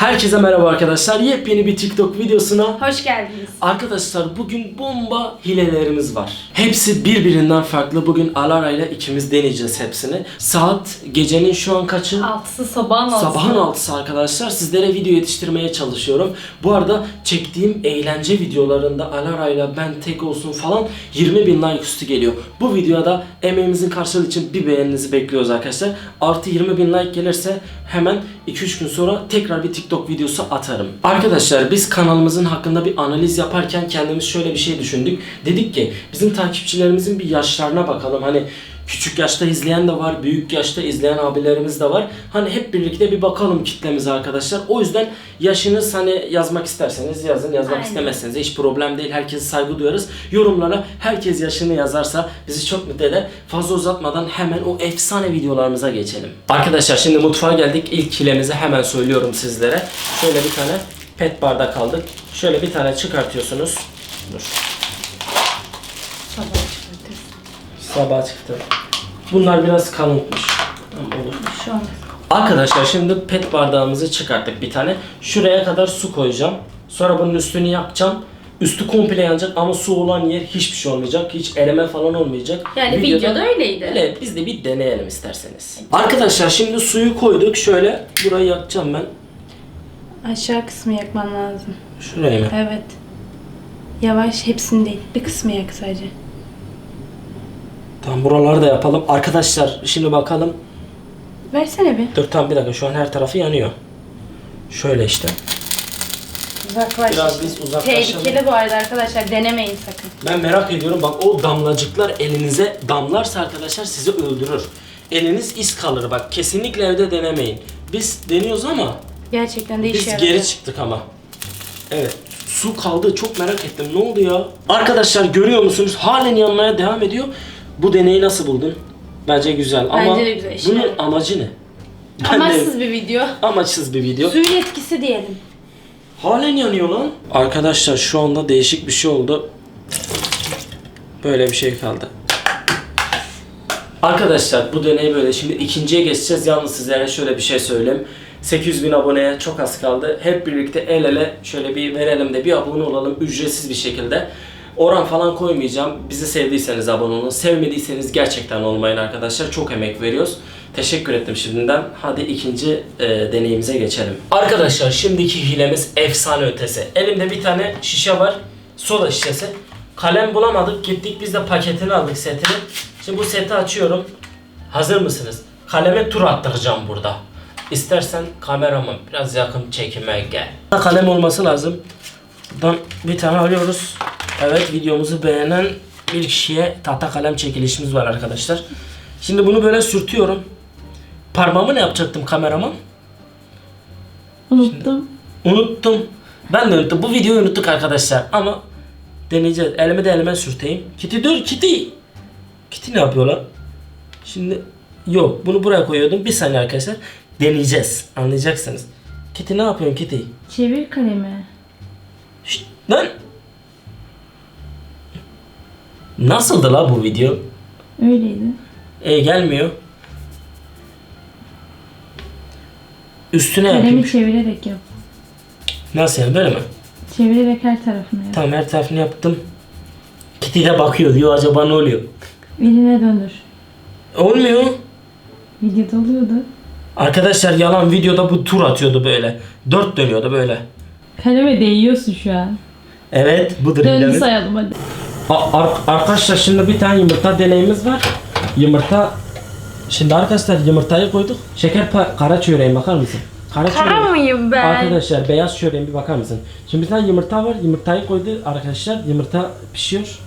Herkese merhaba arkadaşlar. Yepyeni bir TikTok videosuna Hoş geldiniz. Arkadaşlar bugün bomba hilelerimiz var. Hepsi birbirinden farklı. Bugün Alara ile ikimiz deneyeceğiz hepsini. Saat gecenin şu an kaçı? Altısı sabahın altısı. Sabahın 6'sı arkadaşlar. Sizlere video yetiştirmeye çalışıyorum. Bu arada çektiğim eğlence videolarında Alara ile ben tek olsun falan 20 bin like üstü geliyor. Bu videoda emeğimizin karşılığı için bir beğeninizi bekliyoruz arkadaşlar. Artı 20 bin like gelirse hemen 2-3 gün sonra tekrar bir TikTok videosu atarım. Arkadaşlar biz kanalımızın hakkında bir analiz yaparken kendimiz şöyle bir şey düşündük. Dedik ki bizim takipçilerimizin bir yaşlarına bakalım. Hani Küçük yaşta izleyen de var, büyük yaşta izleyen abilerimiz de var. Hani hep birlikte bir bakalım kitlemize arkadaşlar. O yüzden yaşınız hani yazmak isterseniz yazın, yazmak Aynen. istemezseniz hiç problem değil. Herkese saygı duyarız. Yorumlara herkes yaşını yazarsa bizi çok mutlu eder. Fazla uzatmadan hemen o efsane videolarımıza geçelim. Arkadaşlar şimdi mutfağa geldik. İlk hilemizi hemen söylüyorum sizlere. Şöyle bir tane pet bardak aldık. Şöyle bir tane çıkartıyorsunuz. Dur. Sabah çıkartırız. Sabah çıktı. Bunlar biraz kalınmış. Tamam olur. Şu an. Arkadaşlar şimdi pet bardağımızı çıkarttık bir tane. Şuraya kadar su koyacağım. Sonra bunun üstünü yakacağım. Üstü komple yanacak ama su olan yer hiçbir şey olmayacak. Hiç erime falan olmayacak. Yani videoda öyleydi. Evet biz de bir deneyelim isterseniz. Arkadaşlar şimdi suyu koyduk. Şöyle burayı yakacağım ben. Aşağı kısmı yakman lazım. Şurayı mı? Evet. Yavaş hepsini değil. Bir kısmı yak sadece. Tamam buraları da yapalım. Arkadaşlar şimdi bakalım. Versene bir. Dur tamam bir dakika şu an her tarafı yanıyor. Şöyle işte. Uzaklaş. Biraz biz uzaklaşalım. Tehlikeli bu arada arkadaşlar. Denemeyin sakın. Ben merak ediyorum bak o damlacıklar elinize damlarsa arkadaşlar sizi öldürür. Eliniz iz kalır bak kesinlikle evde denemeyin. Biz deniyoruz ama Gerçekten de işe biz yarar. geri çıktık ama. Evet su kaldı çok merak ettim ne oldu ya? Arkadaşlar görüyor musunuz halen yanmaya devam ediyor. Bu deneyi nasıl buldun? Bence güzel ama Bence de güzel, işe bunun amacı ne? Ben de- Amaçsız bir video. amaçsız bir video. Suyun etkisi diyelim. Halen yanıyor lan. Arkadaşlar şu anda değişik bir şey oldu. Böyle bir şey kaldı. Arkadaşlar bu deney böyle. Şimdi ikinciye geçeceğiz. Yalnız sizlere şöyle bir şey söyleyeyim. 800 bin aboneye çok az kaldı. Hep birlikte el ele şöyle bir verelim de bir abone olalım ücretsiz bir şekilde. Oran falan koymayacağım. Bizi sevdiyseniz abone olun. Sevmediyseniz gerçekten olmayın arkadaşlar. Çok emek veriyoruz. Teşekkür ettim şimdiden. Hadi ikinci e, deneyimize geçelim. Arkadaşlar şimdiki hilemiz efsane ötesi. Elimde bir tane şişe var. Soda şişesi. Kalem bulamadık. Gittik biz de paketini aldık setini. Şimdi bu seti açıyorum. Hazır mısınız? Kaleme tur attıracağım burada. İstersen kameraman biraz yakın çekime gel. Kalem olması lazım. Buradan bir tane alıyoruz. Evet videomuzu beğenen bir kişiye tahta kalem çekilişimiz var arkadaşlar. Şimdi bunu böyle sürtüyorum. Parmağımı ne yapacaktım kameraman? Unuttum. Unuttum. Ben de unuttum. Bu videoyu unuttuk arkadaşlar ama deneyeceğiz. Elimi de elime sürteyim. Kiti dur Kiti. Kiti ne yapıyor lan? Şimdi yok bunu buraya koyuyordum. Bir saniye arkadaşlar. Deneyeceğiz. Anlayacaksınız. Kiti ne yapıyorsun Kiti? Çevir kalemi. Şşt, lan. Nasıldı la bu video? Öyleydi. E gelmiyor. Üstüne yapayım. çevirerek yap. Nasıl yani böyle mi? Çevirerek her tarafına yap. Tamam her tarafını yaptım. Kitty de bakıyor diyor acaba ne oluyor? Eline döndür. Olmuyor. Videoda oluyordu. Arkadaşlar yalan videoda bu tur atıyordu böyle. Dört dönüyordu böyle. Kaleme değiyorsun şu an. Evet budur Döndü hilemiz. sayalım hadi. A- ar- arkadaşlar şimdi bir tane yumurta deneyimiz var. Yumurta Şimdi arkadaşlar yumurtayı koyduk. Şeker pa- kara çöreğe bakar mısın? Kara çöreğe- mıyım ben? Arkadaşlar beyaz çöreğe bir bakar mısın? Şimdi bir tane yumurta var. Yumurtayı koydu arkadaşlar. Yumurta pişiyor.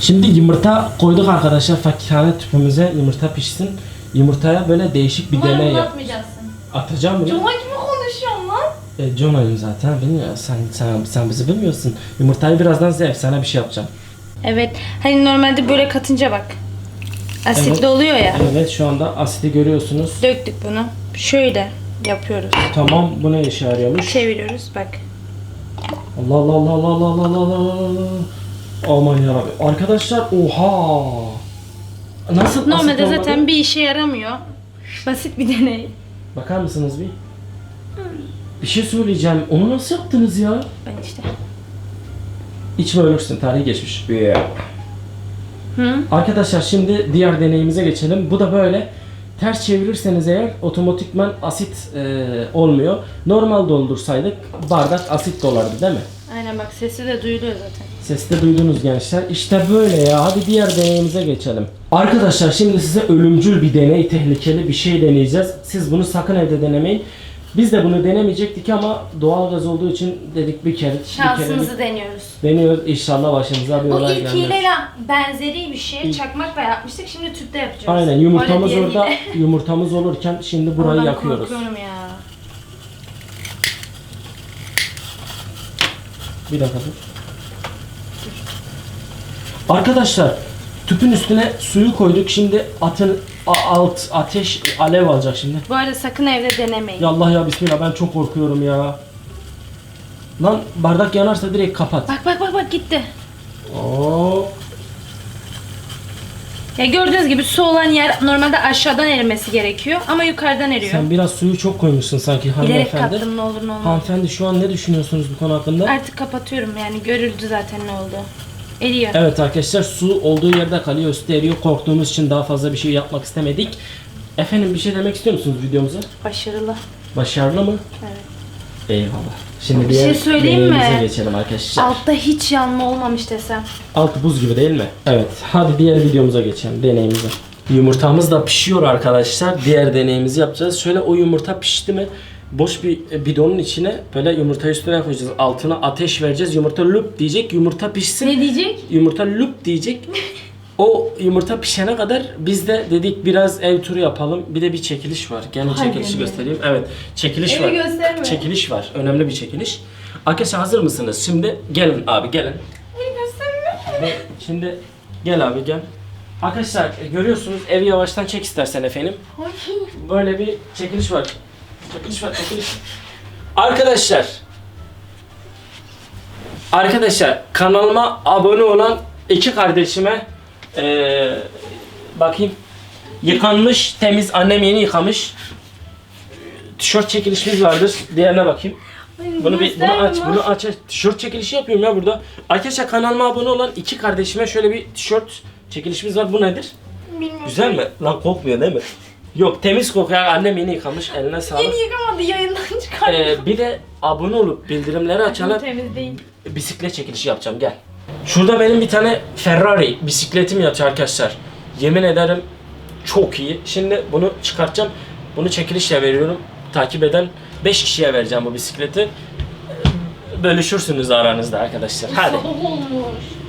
Şimdi yumurta koyduk arkadaşlar fakirhane tüpümüze yumurta pişsin. Yumurtaya böyle değişik bir deney yap. atmayacaksın. Atacağım bunu. gibi konuşuyorsun lan. E, Jonah'ım zaten bilmiyor. Sen, sen, sen bizi bilmiyorsun. Yumurtayı birazdan size efsane bir şey yapacağım. Evet. Hani normalde böyle katınca bak. Asitli Evet. oluyor ya. Evet şu anda asidi görüyorsunuz. Döktük bunu. Şöyle yapıyoruz. Tamam bu ne işe yarıyormuş? Çeviriyoruz bak. Allah Allah Allah Allah Allah Allah Allah Allah Aman yarabbi. Arkadaşlar oha. Nasıl Normalde asit olmadı? zaten bir işe yaramıyor. Basit bir deney. Bakar mısınız bir? Bir şey söyleyeceğim. Onu nasıl yaptınız ya? Ben işte. İçme ölürsün. Tarihi geçmiş. Hı? Arkadaşlar şimdi diğer deneyimize geçelim. Bu da böyle ters çevirirseniz eğer otomatikman asit e, olmuyor. Normal doldursaydık bardak asit dolardı değil mi? Aynen bak sesi de duyuluyor zaten. Seste duydunuz gençler. İşte böyle ya. Hadi diğer deneyimize geçelim. Arkadaşlar şimdi size ölümcül bir deney, tehlikeli bir şey deneyeceğiz. Siz bunu sakın evde denemeyin. Biz de bunu denemeyecektik ama doğalgaz olduğu için dedik bir kere, bir kere Şansımızı deniyoruz. deniyoruz. İnşallah başımıza bir Bu olay ilk gelmez. hileyle benzeri bir şey. Çakmakla yapmıştık. Şimdi tüpte yapacağız. Aynen yumurtamız Öyle orada, yumurtamız olurken şimdi burayı ben yakıyoruz. korkuyorum ya. Bir dakika dur. Arkadaşlar tüpün üstüne suyu koyduk. Şimdi atın a- alt ateş alev alacak şimdi. Bu arada sakın evde denemeyin. Ya Allah ya bismillah ben çok korkuyorum ya. Lan bardak yanarsa direkt kapat. Bak bak bak bak gitti. Oo. Ya gördüğünüz gibi su olan yer normalde aşağıdan erimesi gerekiyor ama yukarıdan eriyor. Sen biraz suyu çok koymuşsun sanki Bilerek hanımefendi. kattım ne olur ne olmaz. Hanımefendi şu an ne düşünüyorsunuz bu konu hakkında? Artık kapatıyorum yani görüldü zaten ne oldu. Eriyor. Evet arkadaşlar su olduğu yerde kalıyor, üstü eriyor. Korktuğumuz için daha fazla bir şey yapmak istemedik. Efendim bir şey demek istiyor musunuz videomuza? Başarılı. Başarılı mı? Evet. Eyvallah. Şimdi Bir şey diğer söyleyeyim mi? geçelim arkadaşlar. Altta hiç yanma olmamış desem. Altı buz gibi değil mi? Evet. Hadi diğer videomuza geçelim. Deneyimize. Yumurtamız da pişiyor arkadaşlar. Diğer deneyimizi yapacağız. Şöyle o yumurta pişti mi boş bir e, bidonun içine böyle yumurtayı üstüne koyacağız. Altına ateş vereceğiz. Yumurta lup diyecek. Yumurta pişsin. Ne diyecek? Yumurta lup diyecek. O yumurta pişene kadar biz de dedik biraz ev turu yapalım. Bir de bir çekiliş var. Gel o Hadi çekilişi mi? göstereyim. Evet. Çekiliş Evi var. gösterme. Çekiliş var. Önemli bir çekiliş. Arkadaşlar hazır mısınız? Şimdi gelin abi gelin. Ve Şimdi gel abi gel. Arkadaşlar görüyorsunuz evi yavaştan çek istersen efendim. Böyle bir çekiliş var. Var çekiliş. Arkadaşlar. Arkadaşlar kanalıma abone olan iki kardeşime eee bakayım. Yıkanmış temiz annem yeni yıkamış. Tişört çekilişimiz vardır. Diğerine bakayım. Bunu bir bunu aç, bunu aç. aç. Tişört çekilişi yapıyorum ya burada. Arkadaşlar kanalıma abone olan iki kardeşime şöyle bir tişört çekilişimiz var. Bu nedir? Bilmiyorum. Güzel mi? Lan kokmuyor değil mi? Yok temiz kokuyor. Annem yeni yıkamış. Eline sağlık. Yeni yıkamadı yayından çıkardı. Ee, bir de abone olup bildirimleri açalım. Temiz değil. Bisiklet çekilişi yapacağım gel. Şurada benim bir tane Ferrari bisikletim yatıyor arkadaşlar. Yemin ederim çok iyi. Şimdi bunu çıkartacağım. Bunu çekilişle veriyorum. Takip eden 5 kişiye vereceğim bu bisikleti. Bölüşürsünüz aranızda arkadaşlar. Hadi. olmuş.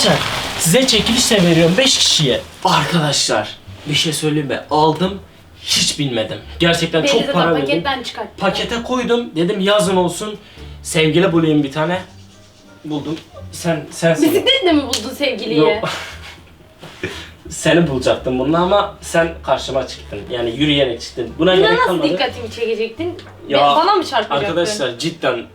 Arkadaşlar size çekilişle veriyorum 5 kişiye. Arkadaşlar bir şey söyleyeyim mi? Aldım hiç bilmedim. Gerçekten Beni çok para verdim. paketten çıkarttı. Pakete koydum. Dedim yazın olsun. Sevgili bulayım bir tane. Buldum. Sen sensin. Bisikletle mi buldun sevgiliyi? Yok. Seni bulacaktım bununla ama sen karşıma çıktın. Yani yürüyerek çıktın. Buna Buna gerek nasıl kalmadı. dikkatimi çekecektin? Ya, bana mı çarpacaktın? Arkadaşlar cidden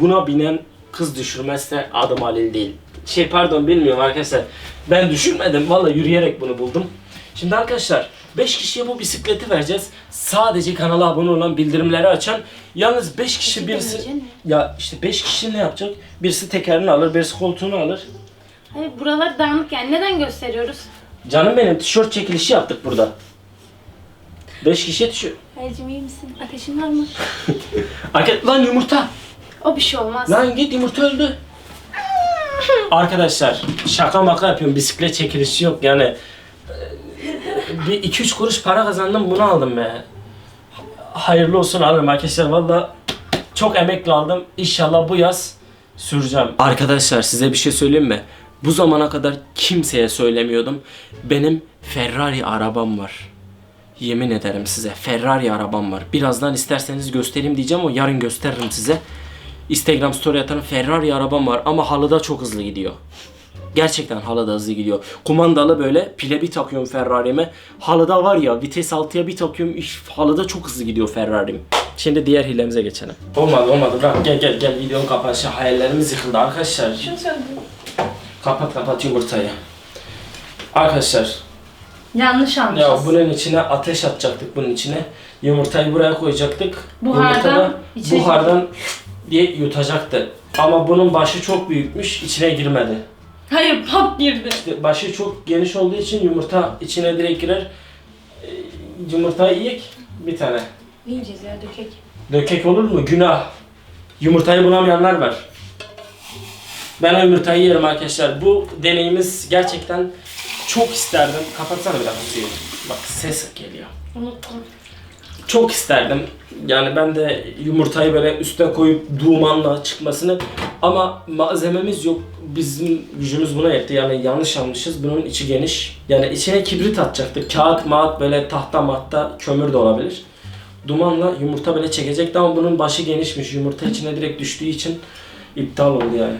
buna binen kız düşürmezse adım Halil değil. Şey pardon bilmiyorum arkadaşlar. Ben düşürmedim. Valla yürüyerek bunu buldum. Şimdi arkadaşlar 5 kişiye bu bisikleti vereceğiz. Sadece kanala abone olan bildirimleri açan. Yalnız 5 kişi birisi ya işte 5 kişi ne yapacak? Birisi tekerini alır, birisi koltuğunu alır. Hayır buralar dağınık yani neden gösteriyoruz? Canım benim tişört çekilişi yaptık burada. 5 kişiye tişört. Hayırcım iyi misin? Ateşin var mı? Lan yumurta. O bir şey olmaz. Lan git yumurta öldü. Arkadaşlar şaka maka yapıyorum bisiklet çekilişi yok yani e, bir 2-3 kuruş para kazandım bunu aldım be. Hayırlı olsun alırım arkadaşlar valla çok emekli aldım İnşallah bu yaz süreceğim. Arkadaşlar size bir şey söyleyeyim mi? Bu zamana kadar kimseye söylemiyordum. Benim Ferrari arabam var. Yemin ederim size Ferrari arabam var. Birazdan isterseniz göstereyim diyeceğim ama yarın gösteririm size. Instagram story atarım Ferrari arabam var ama halıda çok hızlı gidiyor. Gerçekten halıda hızlı gidiyor. Kumandalı böyle pile bir takıyorum Ferrari'me. Halıda var ya vites 6'ya bir takıyorum. iş, halıda çok hızlı gidiyor Ferrari'm. Şimdi diğer hilemize geçelim. Olmadı olmadı bırak gel gel gel videonun kapanışı hayallerimiz yıkıldı arkadaşlar. Kapat kapat yumurtayı. Arkadaşlar Yanlış ya bunun içine ateş atacaktık bunun içine. Yumurtayı buraya koyacaktık. Buhardan Yumurta da içine- buhardan diye yutacaktı. Ama bunun başı çok büyükmüş, içine girmedi. Hayır pat girdi. İşte başı çok geniş olduğu için yumurta içine direkt girer. Ee, Yumurtayı yiyek bir tane. Yiyeceğiz ya dökek. Dökek olur mu? Günah. Yumurtayı bulamayanlar var. Ben o yumurtayı yerim arkadaşlar. Bu deneyimiz gerçekten çok isterdim. Kapatsana bir dakika suyu. Bak ses geliyor. Unuttum. Çok isterdim. Yani ben de yumurtayı böyle üstüne koyup dumanla çıkmasını ama malzememiz yok. Bizim gücümüz buna yetti. Yani yanlış almışız. Bunun içi geniş. Yani içine kibrit atacaktık. Kağıt, mağat böyle tahta mahta kömür de olabilir. Dumanla yumurta böyle çekecekti ama bunun başı genişmiş. Yumurta içine direkt düştüğü için iptal oldu yani.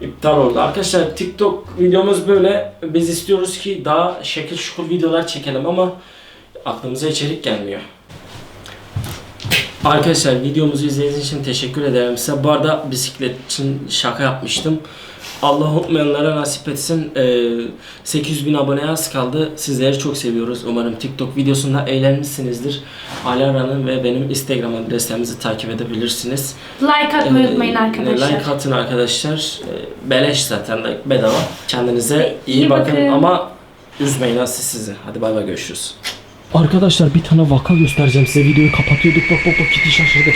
İptal oldu. Arkadaşlar TikTok videomuz böyle. Biz istiyoruz ki daha şekil şukul videolar çekelim ama aklımıza içerik gelmiyor. Arkadaşlar videomuzu izlediğiniz için teşekkür ederim size. Bu arada bisiklet için şaka yapmıştım. Allah unutmayanlara nasip etsin. Ee, 800 bin aboneye az kaldı. Sizleri çok seviyoruz. Umarım TikTok videosunda eğlenmişsinizdir. Alara'nın ve benim Instagram adreslerimizi takip edebilirsiniz. Like atmayı Ee, unutmayın arkadaşlar. Like atın arkadaşlar. Ee, Beleş zaten like bedava. Kendinize iyi, İyi bakın. bakın. ama üzmeyin siz sizi. Hadi bay bay görüşürüz. Arkadaşlar bir tane vaka göstereceğim size. Videoyu kapatıyorduk. Bak bak bak gitti şaşırdı.